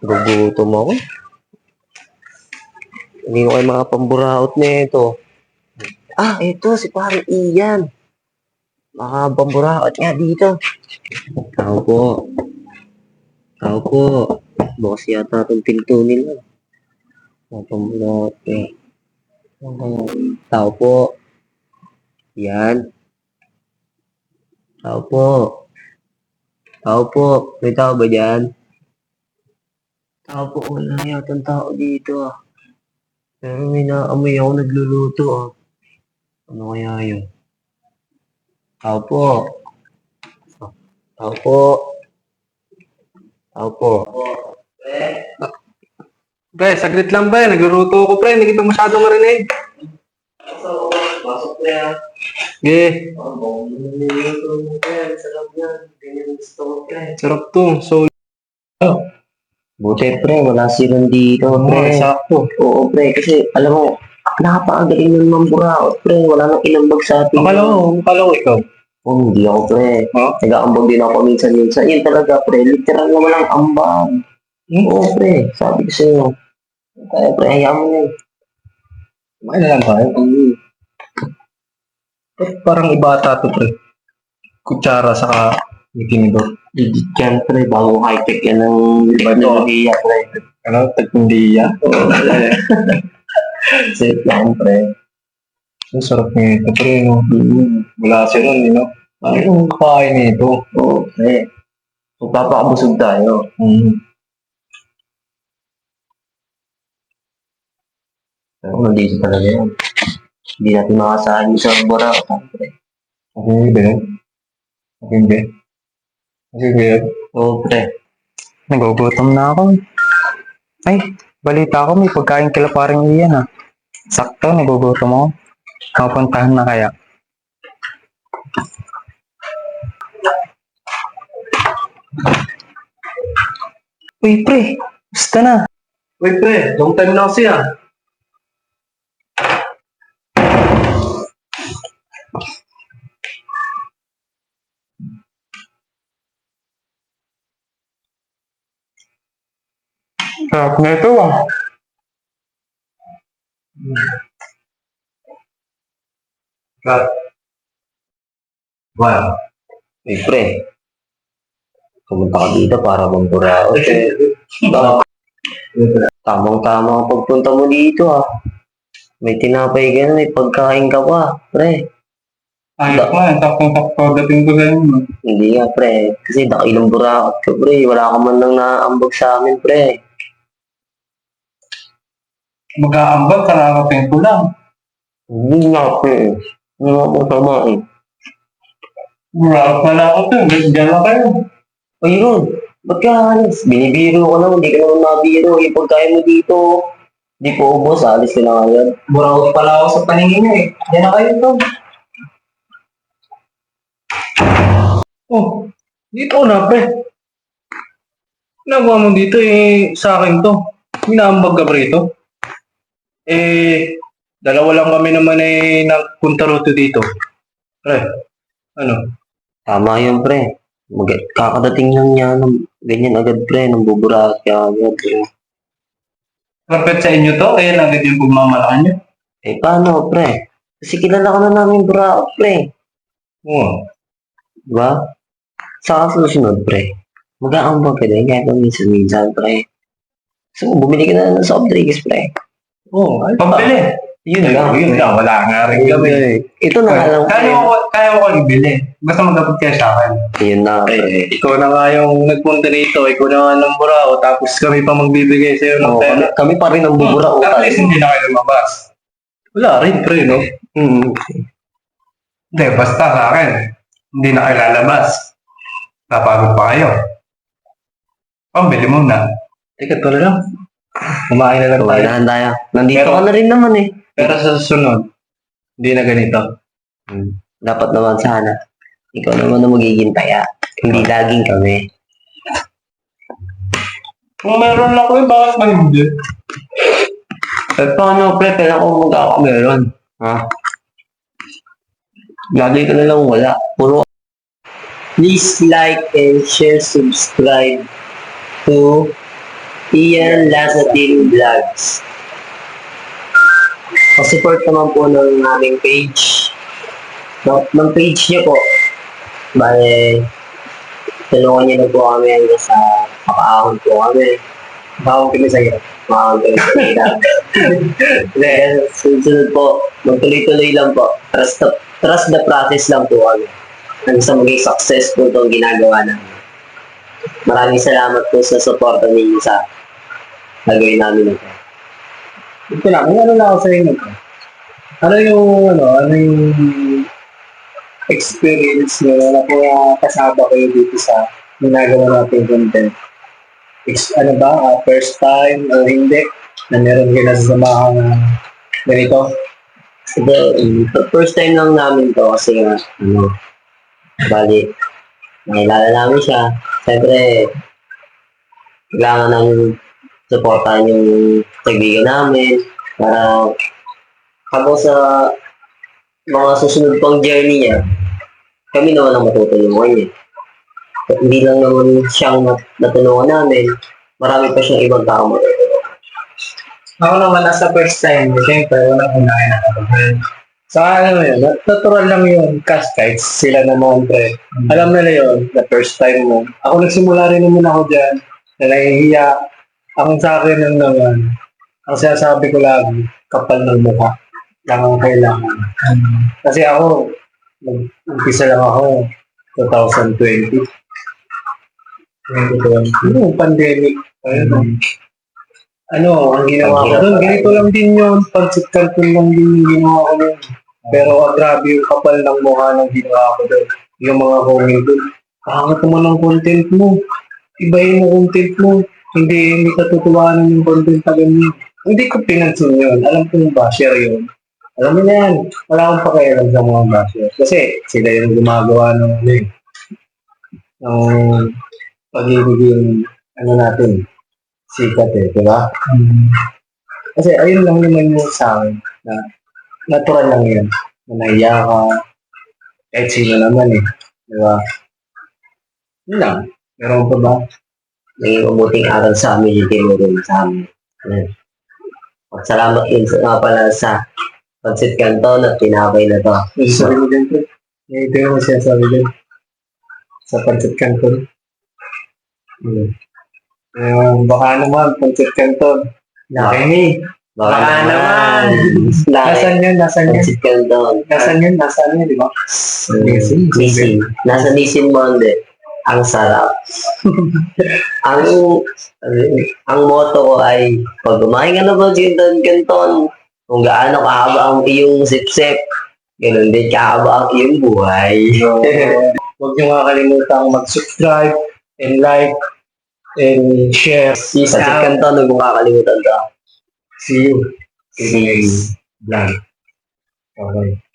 Gugutom ako. Hindi ko kayo mga pamburaot na ito. Ah, ito, si pare Ian. Mga pamburaot nga dito. Tao po. Tao po. Bukas yata itong pinto nila. Mga pamburaot eh. Tao po. Yan. Tao po. Tao po. May tao ba dyan? Tao po. Wala yata tao dito ah. Pero may naamoy ako nagluluto ah. Ano kaya yun? Tao po. Tao po. Tao po. Saglit lang ba? Nagluluto ako, pre. Hindi kita masyadong marinig. So, pasok na yan. Oh, yan. Sarap ko to. So, Buti pre, wala silang dito pre, pre. sakto. Oo pre, kasi alam mo, napakagaling ng mamburaot pre. Wala nang inambag sa atin. Akala ko, akala ko ikaw. Oh, hindi ako pre. Ha? Nag-aambag din ako minsan-minsan. Yun talaga pre, literal na walang ambag. Hmm? Oo pre, sabi ko sa'yo. Kaya pre, hayaan mo na yun. Kumain na lang tayo. Mm. Parang ibata to, pre? Kutsara saka itinidor. Legit yan pre, bagong high-tech yan ng teknolohiya pre. Ano? Tagpundiya? Oo, Safe lang pre. Ang sarap nito, pre. No? Mm. Wala siya nun, you know? Ano yung kain nito? Oo pre. Magpapakabusog tayo. Hmm. Pero nandito talaga yan. Hindi natin makasahan yung sa Boracay pre. Okay, yun? Okay, ba? Yun? Oo pre. Nagugutom na ako. Ay, balita ko may pagkain kila parang iyan ah. Sakto, nagugutom ako. Mapuntahan na kaya. Uy, pre. Gusto na. Wait, pre. Long time na kasi ah. Sarap na ito ah. Cut. Wow. Eh pre. Pumunta ka dito para mamburaot. Eh. Tamang-tama ang pagpunta mo dito ah. May tinapay ka na, may pagkain ka pa, pre. Ayos nga, saktong-sakto dating ko sa inyo. Hindi nga, pre. Kasi nakailang burakot ka, pre. Wala ka man lang naambag sa amin, pre. Mag-aambag, kararating ko lang. Hindi nga, pre. Hindi nga ako samain. Mura pala ako to. Diyan na kayo. Ayun, ba't ka alis? Binibiro ka naman, hindi ka naman mabiro. Yung pagkain mo dito, di po ubos, alis ka na ngayon. Buraot pala ako sa paningin niyo eh. Diyan na kayo to. Oh, dito na pre. Ginagawa mo dito eh, sa akin to. Minaambag ka pre ito. Eh, dalawa lang kami naman eh nagpunta rito dito. Pre, ano? Tama yun, pre. Mag- kakadating lang niya ng ganyan agad, pre. Nang buburakot ka agad, pre. Perfect sa inyo to, eh, agad yung pagmamalakan nyo. Eh, paano, pre? Kasi kilala ka na namin burakot, pre. Oo. Diba? Sa susunod, pre. Mag-aambag ka din, kahit minsan-minsan, pre. So, bumili ka na ng soft drinks, pre. Oo, ay, pambili. Yun lang. Yun lang, wala nga rin kami. Ito na nga lang. Kaya ko, kaya ko ibili. Basta magkapit kayo sa akin. Yun na. Eh, ikaw na nga yung nagpunta dito, ikaw na nga ng burao, tapos kami pa magbibigay sa'yo ng Oo, kami, pera. kami pa rin ang buburakot. At least hindi na kayo lumabas. Wala rin, pre, no? Hmm. Hindi, basta sa akin, hindi na kayo lalabas. Napagod pa kayo. Pambili muna. Teka, tuloy lang. Kumain na lang tayo. Kumainahan tayo. Nandito Pero- ka na rin naman, eh. Pero sa susunod, hindi na ganito. Dapat naman sana. Ikaw naman ang magiging taya. Hindi laging kami. Kung meron lang ko eh, bakit man hindi? Eh, paano, pre? Kailan ko magkakameron? Ha? Lagi ka na lang wala. Puro Please like and share, subscribe to Ian Lazatin Vlogs. Pa-support naman po ng aming page. Ng, ng page niya po. Bale, tulungan niyo na po kami hanggang sa makaahon po kami. Bawang kami sa'yo. Makaahon kami sa hirap. Then, sunod po, magtuloy-tuloy lang po. Trust the, trust the process lang po kami. Hanggang sa maging successful itong ginagawa namin. Maraming salamat po sa suporta ninyo sa gagawin namin ito. Ito lang, may ano lang ako sa inyo. Ano yung, ano, ano yung experience nyo na kung kasama kayo dito sa ginagawa natin content? Ex, ano ba, ah, first time o hindi? Na meron kayo nasasamahan na ganito? Ito, um, first time lang namin to kasi nga, ano, bali, nakilala namin siya. Siyempre, kailangan namin supportahan yung kaibigan namin para habang sa mga susunod pang journey niya, kami naman ang matutulungan niya. At hindi lang naman siyang nat- natulungan namin, marami pa siyang ibang tao matutulungan. Ako naman, nasa first time, siyempre, walang unahin na kabahan. Sa ano yun, natural lang yun, cast kahit sila naman, pre. Alam nila yun, the first time mo. Ako nagsimula rin naman ako dyan, na nahihiya. Ang sa akin lang naman, ang sinasabi ko lagi, kapal ng mukha. Lang ang kailangan. Kasi ako, nag-umpisa lang ako, 2020. 2020. Yung pandemic. Ayun, ano, ang ginawa ko doon, ganito lang din yun. Pagsikanton lang din yung ginawa ko doon. Pero ang grabe yung kapal ng mukha ng ginawa ko doon. Yung mga comment doon. Pangit naman ang content mo. Ibahin mo content mo. Hindi, hindi ka tutuwanan yung content na ganyan. Hindi ko pinansin yun. Alam ko yung basher yun. Alam mo na yan. Wala akong pakialam sa mga basher. Kasi sila yung gumagawa ng ano eh. Ng pagiging ano natin, sikat eh, di ba? Kasi ayun lang naman yung sa akin na natural lang yun. Na nahiya ka, kahit sino naman eh. Di ba? Yun lang. Meron pa ba? Naging mabuting aral sa amin yung tinuro sa amin. Ayan. At salamat din sa, nga pala sa Pansit Canton at tinapay na to. May sabi mo din po. May ito yung siya sabi din. Sa Pancit Canton. Hmm. Yung baka naman, Pancit Canton. Laki. Baka Baka naman. Nasaan yun? Nasaan yun? Pansit Canton. Nasaan yun? Nasaan yun, di ba? Nisin. Nisin. Nasa Nisin Monde. Ang sarap. ang ang motto ko ay pag kumain ka na ba Canton Canton, kung gaano kahaba ang iyong sip-sip, ganun din kahaba ang iyong buhay. So, huwag niyo nga kalimutang mag-subscribe and like and share. Pansit out. Canton, huwag mong kakalimutan to. See you. See you. Vlog. Okay.